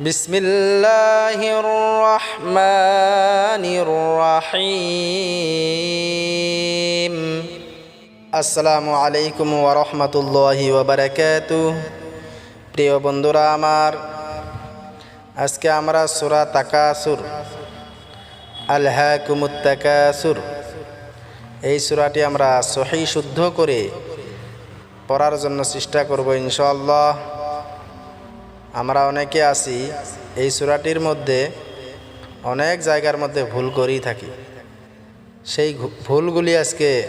بسم الله الرحمن الرحيم আসসালামু আলাইকুম ওরহমতুল্লাহি ওবরাকাতু প্রিয় বন্ধুরা আমার আজকে আমরা সুরা তাকাসুর আলহাকুমুত তাকাসুর এই সুরাটি আমরা সহি শুদ্ধ করে পড়ার জন্য চেষ্টা করব ইনশাআল্লাহ আমরা অনেকে আছি, এই সুরাটির মধ্যে অনেক জায়গার মধ্যে ভুল করেই থাকি। সেই ভুলগুলি আজকে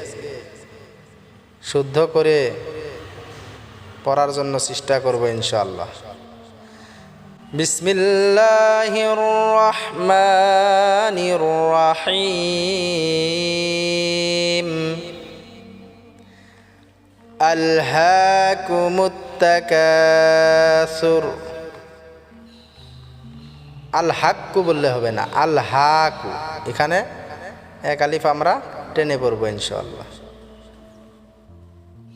শুদ্ধ করে পড়ার জন্য চেষ্টা করব ইনশাআল্লাহ। বিসমিল্লাহির রহমানির রহিম। আল হাক্কু বললে হবে না, আল হাকু। এখানে এক আলিফ আমরা টেনে পড়ব ইনশাআল্লাহ।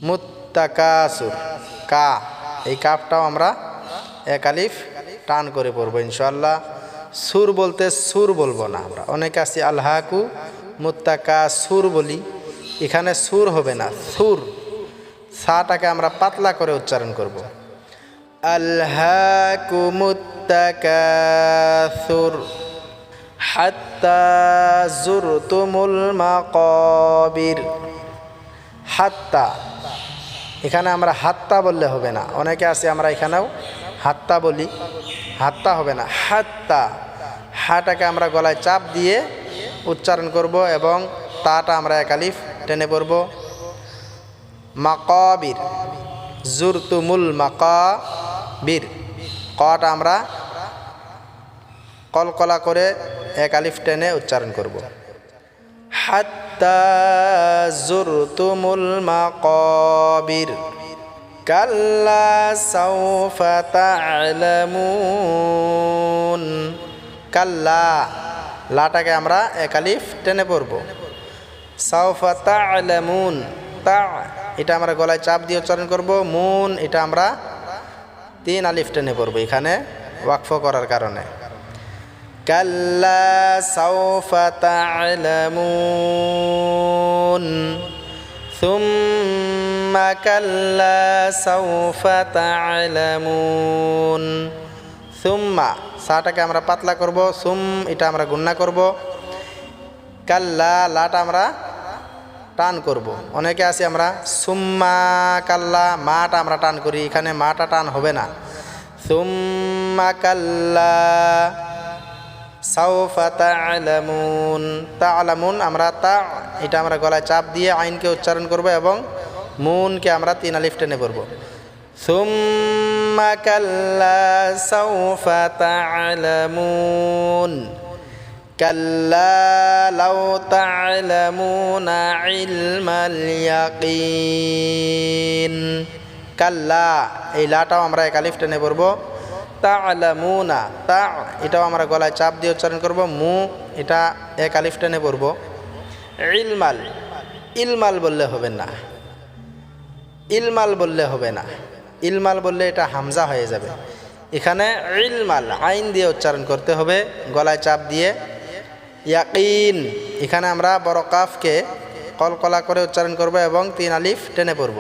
মুত্তাকাসুর, কা। এই কাপটাও আমরা এক আলিফ টান করে পড়ব ইনশাআল্লাহ। সুর বলতে সুর বলব না আমরা। অনেকে আছি আল্লাহাকু মুত্তাকা সুর বলি। এখানে সুর হবে না, সুর। সাটাকে আমরা পাতলা করে উচ্চারণ করব। মুত্তাকাসুর হাত্তা জুরতুমুল মাকাবির। হাত্তা, এখানে আমরা হাত্তা বললে হবে না। অনেকে আছে, আমরা এখানেও হাত্তা বলি। হাত্তা হবে না। হাত্তা, হাটাকে আমরা গলায় চাপ দিয়ে উচ্চারণ করব এবং তাটা আমরা একালিফ টেনে পড়ব। মাকাবির, জুরতুমুল মাকাবির কটা আমরা কলকলা করে এক আলিফ টেনে উচ্চারণ করব। হাত্তা জুরতুমুল মাকাবির, কাল্লা সাউফা কাল্লা, লাটাকে আমরা এক আলিফ টেনে পড়ব। সাউফা তা'লামুন, তা এটা আমরা গলায় চাপ দিয়ে উচ্চারণ করব। মুন, এটা আমরা তিন আলিফ টেনে পড়ব এখানে ওয়াকফ করার কারণে كلا سوف تعلمون ثم كلا سوف تعلمون ثم সাটাকে আমরা পাতলা করব সুম এটা আমরা গুন্না করব কাল্লা লাটা আমরা টান করব। অনেকে আছে আমরা, সুম্মা কাল্লা, মাটা আমরা টান করি, এখানে মাটা টান হবে না। সুম্মা কাল্লা, সাউফা তা'লামুন তা'লামুন আমরা তা, এটা আমরা গলায় চাপ দিয়ে আইনকে উচ্চারণ করব এবং মুনকে আমরা তিন আলিফ টেনে পড়ব। সুম্মা কাল্লা, সাউফা তা'লামুন কাল্লা লাউ তা'লামুনা ইলমাল ইয়াকিন কাল্লা এই লাটাও আমরা এক আলিফ টেনে পড়ব। তা'লামুনা তা এটাও আমরা গলায় চাপ দিয়ে উচ্চারণ করব। মু এটা এক আলিফ টেনে পড়ব। ইলমাল ইলমাল বললে হবে না। ইলমাল বললে হবে না। ইলমাল বললে এটা হামজা হয়ে যাবে। এখানে ইলমাল আইন দিয়ে উচ্চারণ করতে হবে। গলায় চাপ দিয়ে ইয়াকিন এখানে আমরা বড় কাফকে কলকলা করে উচ্চারণ করব এবং তিন আলিফ টেনে পড়ব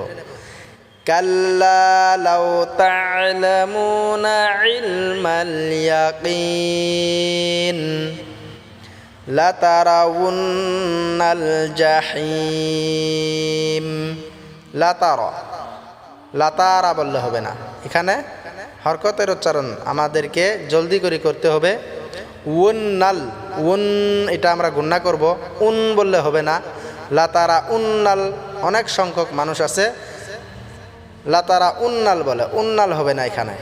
كلا لو تعلمون علم اليقين لترون الجحيم لترى লাতারা বললে হবে না এখানে হরকতের উচ্চারণ আমাদেরকে জলদি করে করতে হবে উন নাল উন, এটা আমরা গুন্না করব। উন বললে হবে না। লাতারা উন্নাল, অনেক সংখ্যক মানুষ আছে। লাতারা উন্নাল বলে, উন্নাল হবে না এখানে।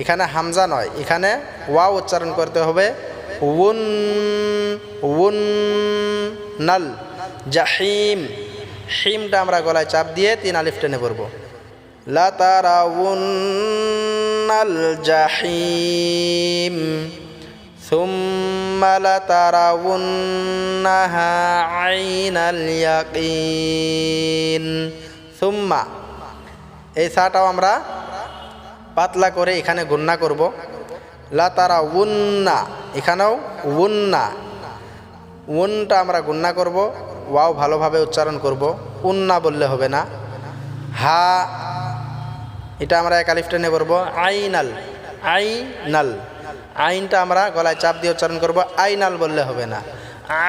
এখানে হামজা নয়, এখানে ওয়া উচ্চারণ করতে হবে। উন উন নাল জাহিম। হিমটা আমরা গলায় চাপ দিয়ে তিন আলিফ টেনে পড়ব। লাতারা উন্নাল, জাহিম। ثم لترونها عين اليقين ثم এই সাটাও আমরা পাতলা করে এখানে গুন্না করব লা তারা উন্না এখানেও উন্না উনটা আমরা গুন্না করব ওয়াও ভালোভাবে উচ্চারণ করব উন্না বললে হবে না হা এটা আমরা এক আলিফ টেনে পড়বো আইনাল আইনাল আইনটা আমরা গলায় চাপ দিয়ে উচ্চারণ করব আইনাল বললে হবে না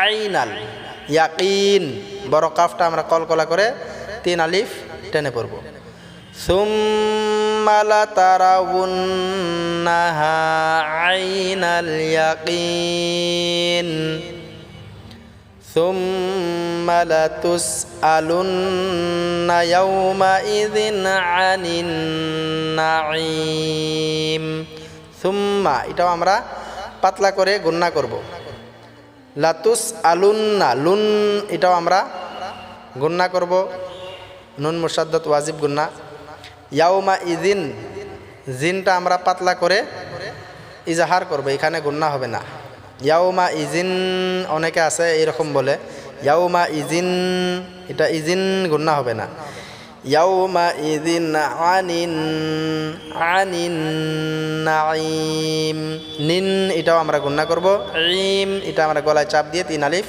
আইনাল ইয়াকিন বড় কাফটা আমরা কলকলা করে তিন আলিফ টেনে পড়ব সুম্মালা তারাউন্নাহা আইনাল ইয়াকিন ثم لتسألن يومئذ عن النعيم ثم এটাও আমরা পাতলা করে গুন্না করব। লাতুস আলুন্না, লুন এটাও আমরা গুন্না করব। নুন মুসাদ্দত ওয়াজিব গুন্না ইয়াউমা ইদিন, জিনটা আমরা পাতলা করে ইজাহার করব, এখানে গুন্না হবে না। ইয়াউমা ইজিন, অনেকে আছে এরকম বলে, ইয়াউমা ইজিন, এটা ইজিন গুন্না হবে না। ইয়াউমা ইদিন আনিন আনিন নাইম নিন এটাও আমরা গুন্না করব ইম এটা আমরা গলায় চাপ দিয়ে তিন আলিফ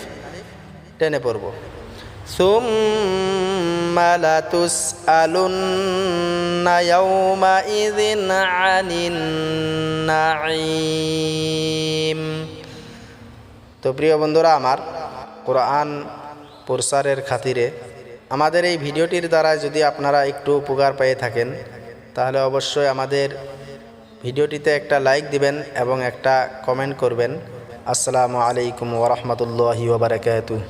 টেনে পড়ব ثم لتسألن يومئذ عن النعيم তো প্রিয় বন্ধুরা আমার কোরআন প্রসারের খাতিরে আমাদের এই ভিডিওটির দ্বারা যদি আপনারা একটু উপকার পেয়ে থাকেন, তাহলে অবশ্যই আমাদের ভিডিওটিতে একটা লাইক দিবেন এবং একটা কমেন্ট করবেন। আসসালামু আলাইকুম ওরহমতুল্লাহি ওবরাকাতুহ